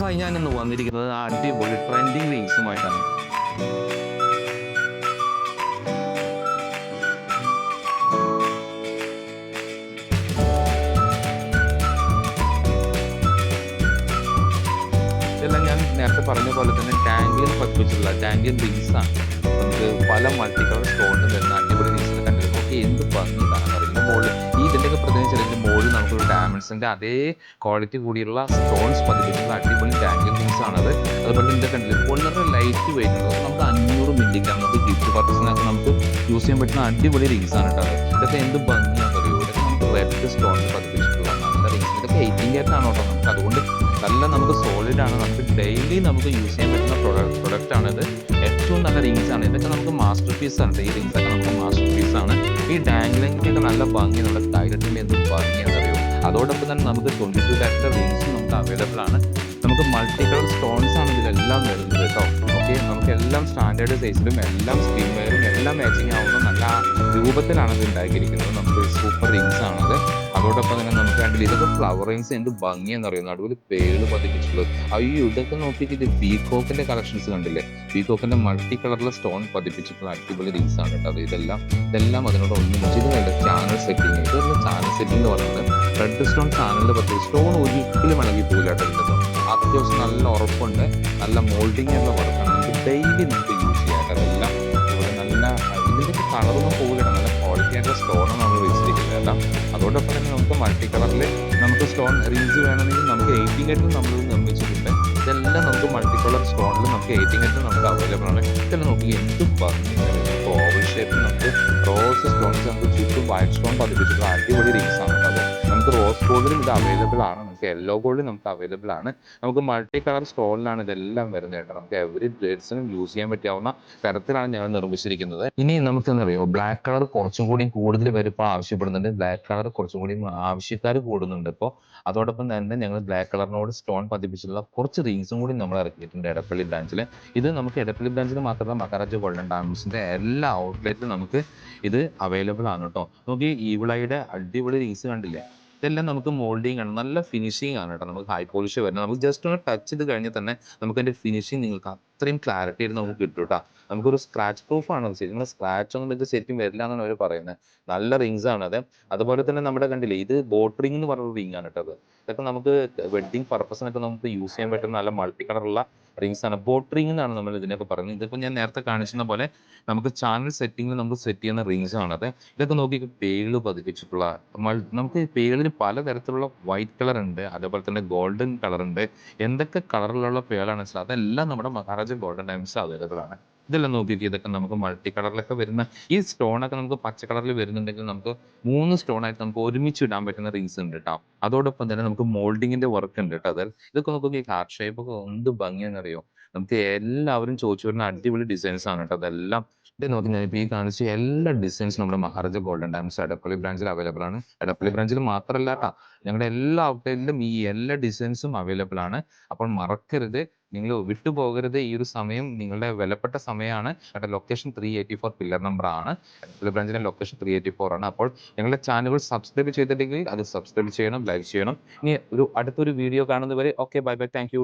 Hi ഞാൻ ഇന്ന് വന്നിരിക്കുന്നത് അടിപൊളി ട്രെൻഡിങ് റീൽസുമായിട്ടാണ് ഇതെല്ലാം ഞാൻ നേരത്തെ പറഞ്ഞ പോലെ തന്നെ ടാങ്കിയൻ പതിപ്പിച്ചിട്ടുള്ള ടാങ്കിൽ റീൽസാണ് നമുക്ക് പല മൾട്ടി കളർ നമുക്കൊരു ഡയമണ്ട്സിന്റെ അതേ ക്വാളിറ്റി കൂടിയുള്ള സ്റ്റോൺസ് പതിപ്പിക്കുന്ന അടിപൊളി ടാങ്കിയൻ റിങ്സ് ആണത്. അതുപോലെ ഇതിന്റെ കണ്ടില്ല? വളരെ ലൈറ്റ് വെയിറ്റ് നമുക്ക് അഞ്ഞൂറ് മില്ലിഗ്രാം നമുക്ക് ഗിഫ്റ്റ് പർപ്പസിനൊക്കെ നമുക്ക് യൂസ് ചെയ്യാൻ പറ്റുന്ന അടിപൊളി റിങ്സ് ആണ് കേട്ടോ. ഇതൊക്കെ എന്ത് ഭംഗിയാണ് അറിയോ ഇതൊക്കെ നമുക്ക് റെഡ് സ്റ്റോണിൽ പതിപ്പിച്ചിട്ടുള്ള നല്ല റിങ്സ് ഇതൊക്കെ എയ്റ്റീൻ കേട്ടോ നമുക്ക്. അതുകൊണ്ട് നല്ല നമുക്ക് സോളിഡ് ആണ്. നമുക്ക് ഡെയിലി നമുക്ക് യൂസ് ചെയ്യാൻ പറ്റുന്ന പ്രൊഡക്റ്റ് പ്രൊഡക്റ്റ് ആണിത്. ഏറ്റവും നല്ല റിങ്സ് ആണ്. ഇതൊക്കെ നമുക്ക് മാസ്റ്റർ പീസ് ആണ് ഈ റിങ്സ് ഒക്കെ നമുക്ക് മാസ്റ്റർ പീസ് ആണ്. ഈ ഡാംഗ്ലിങ്ങിന്റെ നല്ല ഭംഗി നമ്മുടെ എന്ത് ഭംഗിയാണെന്ന് അറിയോ അതോടൊപ്പം തന്നെ നമുക്ക് ട്വന്റി ടു ലാക്സിന്റെ റേഞ്ച് നമുക്ക് അവൈലബിൾ ആണ്. നമുക്ക് മൾട്ടി കളർ സ്റ്റോൺസ് ആണ് ഇതിലെല്ലാം വരുന്നത് കേട്ടോ ഓക്കെ നമുക്ക് എല്ലാം സ്റ്റാൻഡേർഡ് സൈസിലും എല്ലാം സ്ക്രീൻ വെയറും എല്ലാം മാച്ചിങ് ആവുന്ന നല്ല രൂപത്തിലാണ് ഇത് ഉണ്ടാക്കിയിരിക്കുന്നത്. നമുക്ക് സൂപ്പർ റിങ്സ് ആണത്. അതോടൊപ്പം തന്നെ നമുക്ക് കണ്ടില്ല ഇതൊക്കെ ഫ്ലവർ റിങ്സ് എന്ത് ഭംഗിയെന്ന് അറിയുന്നത് നടുവിൽ പേൾ പതിപ്പിച്ചിട്ടുള്ളത്. അയ്യോ ഇതൊക്കെ നോക്കിയിട്ട് ഇത് പീകോക്കിന്റെ കളക്ഷൻസ് കണ്ടില്ലേ? പീകോക്കിന്റെ മൾട്ടി കളറിലെ സ്റ്റോൺ പതിപ്പിച്ചിട്ടുള്ള അടിപൊളി റിങ്സ് ആണ് കേട്ടോ. അത് ഇതെല്ലാം ഇതെല്ലാം അതിനോട് ഒന്നിച്ച് വേണ്ട. ചാനൽ സെറ്റിംഗ് ഇതൊരു സെറ്റിംഗ് എന്ന് പറയുന്നത്. റെഡ് സ്റ്റോൺ സാധനങ്ങൾ പ്രത്യേകിച്ച് സ്റ്റോൺ ഒരിക്കലും ഇളകി പോകില്ല അത്യാവശ്യം നല്ല ഉറപ്പുണ്ട് നല്ല മോൾഡിങ് ഉള്ള വർക്കാണ് നമുക്ക് ഡെയിലി നമുക്ക് യൂസ് ചെയ്യാം അതെല്ലാം അതുപോലെ നല്ല ഇതിന്റെ കളറൊന്നും പോകില്ല നല്ല ക്വാളിറ്റി ആയിട്ടുള്ള സ്റ്റോണാണ് നമ്മൾ വെച്ചിരിക്കുന്നത് കേട്ടോ അതോടൊപ്പം തന്നെ നമുക്ക് മൾട്ടി കളറിൽ നമുക്ക് സ്റ്റോൺ റീസ് വേണമെങ്കിൽ നമുക്ക് എയ്റ്റിംഗ് ആയിട്ട് നമ്മൾ നിർമ്മിച്ചിട്ടുണ്ട്. ഇതെല്ലാം നമുക്ക് മൾട്ടി കളർ സ്റ്റോണിൽ നമുക്ക് എയ്റ്റിംഗ് ആയിട്ട് നമുക്ക് അവൈലബിൾ ആണ്. ഇതെല്ലാം നോക്കി പറഞ്ഞു ഭംഗിയാണ്. ഓവൽ ഷേപ്പിൽ നമുക്ക് റോസ് സ്റ്റോൺസ് നമുക്ക് വൈറ്റ് സ്റ്റോൺ പതിപ്പിച്ചിട്ടുള്ള അടിപൊളി നമുക്ക് റോസ് ഗോൾഡിലും ഇത് അവൈലബിൾ ആണ്. നമുക്ക് യെല്ലോ ഗോൾഡ് നമുക്ക് അവൈലബിൾ ആണ്. നമുക്ക് മൾട്ടി കളർ സ്റ്റോണിലാണ് ഇതെല്ലാം വരുന്നത് കേട്ടോ. നമുക്ക് എവറി ഡേറ്റ്സിനും യൂസ് ചെയ്യാൻ പറ്റാവുന്ന തരത്തിലാണ് ഞങ്ങൾ നിർമ്മിച്ചിരിക്കുന്നത്. ഇനി നമുക്ക് അറിയോ? ബ്ലാക്ക് കളർ കുറച്ചും കൂടി കൂടുതൽ പേര് ഇപ്പോൾ ആവശ്യപ്പെടുന്നുണ്ട്. ബ്ലാക്ക് കളർ കുറച്ചും കൂടി ആവശ്യക്കാർ കൂടുന്നുണ്ട് ഇപ്പോൾ അതോടൊപ്പം തന്നെ ഞങ്ങൾ ബ്ലാക്ക് കളറിനോട് സ്റ്റോൺ പതിപ്പിച്ചുള്ള കുറച്ച് റിങ്സും കൂടി നമ്മൾ ഇറക്കിയിട്ടുണ്ട് എടപ്പള്ളി ബ്രാഞ്ചിൽ ഇത് നമുക്ക് എടപ്പള്ളി ബ്രാഞ്ചിൽ മാത്രമല്ല മഹാരാജ ഗോൾഡൻ ഡയമണ്ട്സിന്റെ എല്ലാ ഔട്ട്ലെറ്റിലും നമുക്ക് ഇത് അവൈലബിൾ ആണ് കേട്ടോ. നോക്കി ഈവിളയുടെ അടിപൊളി റിങ്സ് കണ്ടില്ലേ? ഇതെല്ലാം നമുക്ക് മോൾഡിങ് ആണ്. നല്ല ഫിനിഷിംഗ് ആണ് കേട്ടോ നമുക്ക് ഹൈ പോളിഷ് വരുന്നത്. നമുക്ക് ജസ്റ്റ് ഒന്ന് ടച്ച് ചെയ്ത് കഴിഞ്ഞാൽ തന്നെ നമുക്ക് അതിന്റെ ഫിനിഷിംഗ് നിങ്ങൾക്ക് അത്രയും ക്ലാരിറ്റി ആയിട്ട് നമുക്ക് കിട്ടും കേട്ടോ നമുക്കൊരു സ്ക്രാച്ച് പ്രൂഫ് ആണ് ശരി നിങ്ങൾ സ്ക്രാച്ച് ഒന്നും ഇത് ശരിക്കും വരില്ല എന്നാണ് അവർ പറയുന്നത് നല്ല റിങ്സ് ആണ് അത്. അതുപോലെ തന്നെ നമ്മുടെ കണ്ടില്ലേ ഇത് ബോട്ട് റിംഗ് എന്ന് പറയുന്ന റിംഗ് ആണ് കേട്ടോ അത്. ഇതൊക്കെ നമുക്ക് വെഡിങ് പർപ്പസിനൊക്കെ നമുക്ക് യൂസ് ചെയ്യാൻ പറ്റുന്ന നല്ല മൾട്ടി കളറുള്ള റിങ്സ് ആണ്. ബോട്ട് റിംഗ് എന്നാണ് നമ്മൾ ഇതിനൊക്കെ പറയുന്നത്. ഇതിപ്പോൾ ഞാൻ നേരത്തെ കാണിച്ചിരുന്ന പോലെ നമുക്ക് ചാനൽ സെറ്റിംഗിൽ നമുക്ക് സെറ്റ് ചെയ്യുന്ന റിങ്സ് ആണ് അത്. ഇതൊക്കെ നോക്കി പേൾ പതിപ്പിച്ചിട്ടുള്ള നമുക്ക് പേളിന് പലതരത്തിലുള്ള വൈറ്റ് കളർ ഉണ്ട്. അതുപോലെ തന്നെ ഗോൾഡൻ കളർ ഉണ്ട്. എന്തൊക്കെ കളറിലുള്ള പേളാണ് വെച്ചാൽ അതെല്ലാം നമ്മുടെ മഹാരാജ ഗോൾഡൻ ഡയമണ്ട്സ് അവൈലബിൾ ആണ്. ഇതെല്ലാം നോക്കി ഇതൊക്കെ നമുക്ക് മൾട്ടി കളറിലൊക്കെ വരുന്ന ഈ സ്റ്റോൺ ഒക്കെ നമുക്ക് പച്ച കളറിൽ വരുന്നുണ്ടെങ്കിൽ നമുക്ക് മൂന്ന് സ്റ്റോൺ ആയിട്ട് നമുക്ക് ഒരുമിച്ച് ഇടാൻ പറ്റുന്ന റീസൺ ഉണ്ട് കേട്ടോ അതോടൊപ്പം തന്നെ നമുക്ക് മോൾഡിങ്ങിന്റെ വർക്ക് ഉണ്ട് കേട്ടോ അതിൽ ഇതൊക്കെ നോക്കുമ്പോൾ ഈ ഹാർട്ട് ഷേപ്പ് ഒക്കെ എന്ത് ഭംഗിയാണെന്നറിയോ? നമുക്ക് എല്ലാവരും ചോദിച്ചു വരുന്ന അടിപൊളി ഡിസൈൻസ് ആണ് കേട്ടോ. അതെല്ലാം ഇത് നോക്കി ഞാൻ ഇപ്പോൾ ഈ കാണിച്ച എല്ലാ ഡിസൈൻസും നമ്മുടെ മഹാരാജ ഗോൾഡൻ ഡാംസ് എടപ്പള്ളി ബ്രാഞ്ചിൽ അവൈലബിൾ ആണ്. എടപ്പള്ളി ബ്രാഞ്ചിൽ മാത്രമല്ല കേട്ടോ. ഞങ്ങളുടെ എല്ലാ ഔട്ട്ലെറ്റിലും ഈ എല്ലാ ഡിസൈൻസും അവൈലബിൾ ആണ്. അപ്പോൾ മറക്കരുത്. നിങ്ങൾ വിട്ടുപോകരുത്. ഈ ഒരു സമയം നിങ്ങളുടെ വിലപ്പെട്ട സമയമാണ്. കേട്ടോ location three eighty four pillar number ആണ്. ബ്രാഞ്ചിന്റെ ലൊക്കേഷൻ ത്രീ എയ്റ്റി ഫോർ ആണ്. അപ്പോൾ ഞങ്ങളുടെ ചാനലുകൾ സബ്സ്ക്രൈബ് ചെയ്തിട്ടുണ്ടെങ്കിൽ അത് സബ്സ്ക്രൈബ് ചെയ്യണം ലൈക്ക് ചെയ്യണം. ഇനി ഒരു അടുത്തൊരു വീഡിയോ കാണുന്നവരെ ഓക്കെ ബൈ ബൈ താങ്ക്